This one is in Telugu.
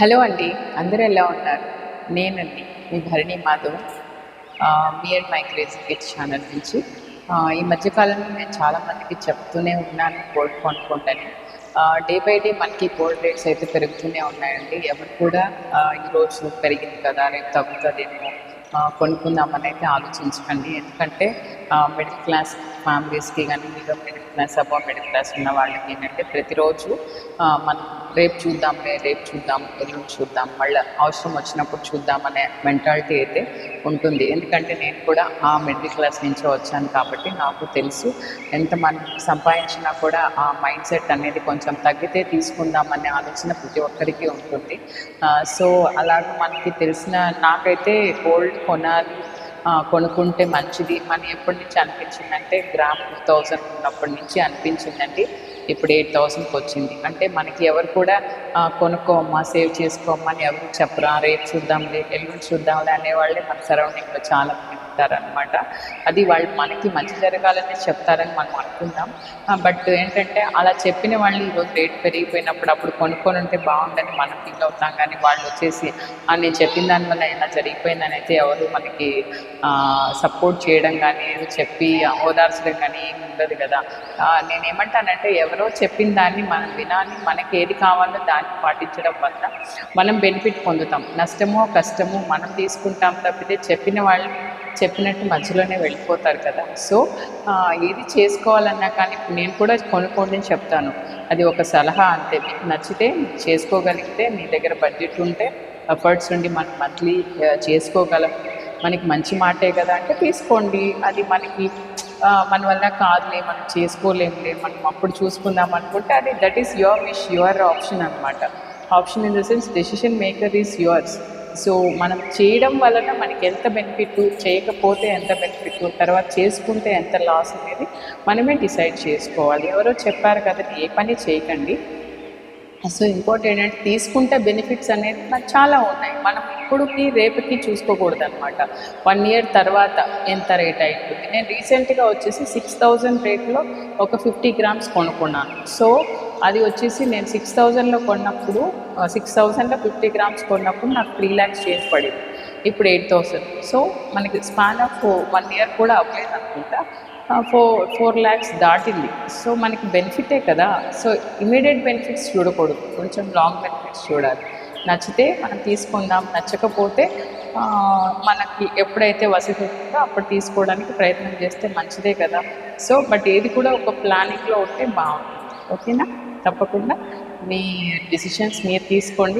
హలో అండి. అందరూ ఎలా ఉన్నారు? నేనండి. మీ Bharani Madhav. Me and my crazy kids channel నుంచి. ఈ మధ్యకాలంలో నేను చాలా మందికి చెప్తూనే ఉన్నాను గోల్డ్ కొనుక్కుంటాను. డే బై డే మనకి గోల్డ్ రేట్స్ అయితే పెరుగుతూనే ఉన్నాయండి. ఎవరు కూడా ఈరోజు పెరిగింది కదా రేపు తగ్గుతుందేమో కొనుక్కుందామని అయితే ఆలోచించకండి. ఎందుకంటే మిడిల్ క్లాస్ ఫ్యామిలీస్కి కానీ middle class above middle class ఉన్న వాళ్ళకి ఏంటంటే ప్రతిరోజు మనం రేపు చూద్దాంలే రేపు చూద్దాం ఎల్లుండి చూద్దాం మళ్ళీ అవసరం వచ్చినప్పుడు చూద్దాం అనే మెంటాలిటీ అయితే ఉంటుంది. ఎందుకంటే నేను కూడా ఆ మిడిల్ క్లాస్ నుంచి వచ్చాను కాబట్టి నాకు తెలుసు ఎంత మనం సంపాదించినా కూడా ఆ మైండ్ సెట్ అనేది కొంచెం తగ్గితే తీసుకుందాం అనే ఆలోచన ప్రతి ఒక్కరికి ఉంటుంది. సో అలాగే మనకి తెలిసిన నాకైతే గోల్డ్ కొనాలి కొనుక్కుంటే మంచిది. మన ఎప్పటి నుంచి అనిపించిందంటే గ్రామ్ టూ థౌజండ్ ఉన్నప్పటి నుంచి అనిపించిందండి. ఇప్పుడు ఎయిట్ థౌసండ్కి వచ్చింది. అంటే మనకి ఎవరు కూడా కొనుక్కోమ్మా సేవ్ చేసుకోమ్మా అని ఎవరు చెప్పరా? రేపు చూద్దాంలే ఎల్లుండి చూద్దాంలే అనేవాళ్ళే మన సరౌండింగ్లో చాలా మంది అది వాళ్ళు మనకి మంచి జరగాలని చెప్తారని మనం అనుకుందాం. బట్ ఏంటంటే అలా చెప్పిన వాళ్ళు ఈరోజు రేట్ పెరిగిపోయినప్పుడు అప్పుడు కొనుక్కొని ఉంటే బాగుందని మనం ఫీల్ అవుతాం కానీ వాళ్ళు వచ్చేసి నేను చెప్పిన దానివల్ల ఇలా జరిగిపోయిందని అయితే ఎవరు మనకి సపోర్ట్ చేయడం కానీ చెప్పి ఓదార్చడం కానీ ఏమి ఉండదు కదా. నేను ఏమంటానంటే ఎవరో చెప్పిన దాన్ని మనం వినాలి. మనకి ఏది కావాలో దాన్ని పాటించడం వల్ల మనం బెనిఫిట్ పొందుతాం. నష్టమో కష్టమో మనం తీసుకుంటాం తప్పితే చెప్పిన వాళ్ళు చెప్పినట్టు మధ్యలోనే వెళ్ళిపోతారు కదా. సో ఏది చేసుకోవాలన్నా కానీ నేను కూడా కొనుక్కోండి అని చెప్తాను. అది ఒక సలహా అంతే. మీకు నచ్చితే చేసుకోగలిగితే మీ దగ్గర బడ్జెట్ ఉంటే ఎఫర్ట్స్ ఉండి మనం మంత్లీ చేసుకోగలం. మనకి మంచి మాటే కదా అంటే తీసుకోండి. అది మనకి మన వల్ల కాదులే మనం చేసుకోలేములే మనం అప్పుడు చూసుకుందాం అనుకుంటే అది that is your wish your option అనమాట option in the sense decision maker is yours so మనం చేయడం వలన మనకి ఎంత బెనిఫిట్ చేయకపోతే ఎంత బెనిఫిట్ తర్వాత చేసుకుంటే ఎంత లాస్ అనేది మనమే డిసైడ్ చేసుకోవాలి. ఎవరో చెప్పారు కదా ఏ పని చేయకండి. సో ఇంకోటి ఏంటంటే తీసుకుంటే బెనిఫిట్స్ అనేది నాకు చాలా ఉన్నాయి. మనం ఇప్పుడుకి రేపుకి చూసుకోకూడదు అనమాట వన్ ఇయర్ తర్వాత ఎంత రేట్ అయిపోతుంది నేను రీసెంట్గా వచ్చేసి సిక్స్ థౌజండ్ రేట్లో ఒక ఫిఫ్టీ గ్రామ్స్ కొనుక్కున్నాను. సో అది వచ్చేసి నేను సిక్స్ థౌజండ్లో కొన్నప్పుడు సిక్స్ థౌజండ్లో ఫిఫ్టీ గ్రామ్స్ కొన్నప్పుడు నాకు త్రీ ల్యాక్స్ చేంజ్ పడింది. ఇప్పుడు ఎయిట్ థౌసండ్ సో మనకి స్పాన్ ఆఫ్ వన్ ఇయర్ కూడా అవ్వలేదు అనుకుంటా. ఫోర్ ఫోర్ ల్యాక్స్ దాటింది. సో మనకి బెనిఫిటే కదా. సో ఇమీడియట్ బెనిఫిట్స్ చూడకూడదు. కొంచెం లాంగ్ బెనిఫిట్స్ చూడాలి. నచ్చితే మనం తీసుకుందాం. నచ్చకపోతే మనకి ఎప్పుడైతే వసతి ఉంటుందో అప్పుడు తీసుకోవడానికి ప్రయత్నం చేస్తే మంచిదే కదా. సో బట్ ఏది కూడా ఒక ప్లానింగ్లో ఉంటే బాగుంటుంది. ఓకేనా తప్పకుండా మీ డిసిషన్స్ మీరు తీసుకోండి.